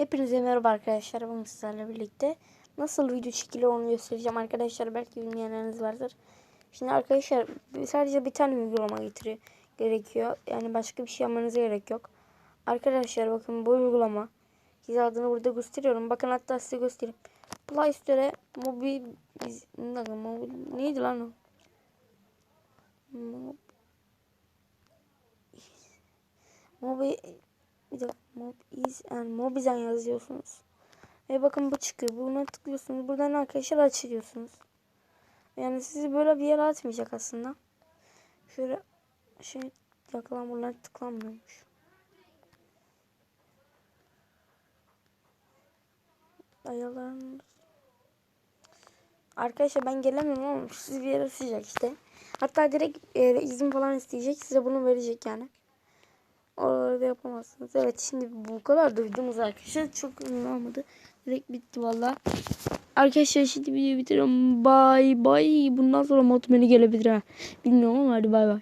Hepinize merhaba arkadaşlar. Bugün sizlerle birlikte nasıl video çekilir onu göstereceğim. Arkadaşlar belki bilmeyenleriniz vardır. Şimdi arkadaşlar sadece bir tane uygulama getiriyor gerekiyor. Yani başka bir şey yapmanıza gerek yok. Arkadaşlar bakın bu uygulama. Size adını burada gösteriyorum. Bakın hatta size göstereyim. Play Store'e mobil, neydi lan o? Mob, mobil bir dakika Mobiz and Mobizan yazıyorsunuz. Ve bakın bu çıkıyor. Buna tıklıyorsunuz. Buradan arkadaşlar açıyorsunuz. Yani sizi böyle bir yere atmayacak aslında. Şöyle şey yakalan buralar tıklanmıyormuş. Ayarlarınız. Arkadaşlar ben gelemiyorum ama sizi bir yere atacak işte. Hatta direkt e, izin falan isteyecek. Size bunu verecek yani. Yapamazsınız. Evet şimdi bu kadar da videomuz arkadaşlar. Çok uzun olmadı. Direkt bitti valla. Arkadaşlar şimdi videoyu bitiriyorum. Bay bay. Bundan sonra mod menü gelebilir ha. Bilmiyorum ama hadi bay bay.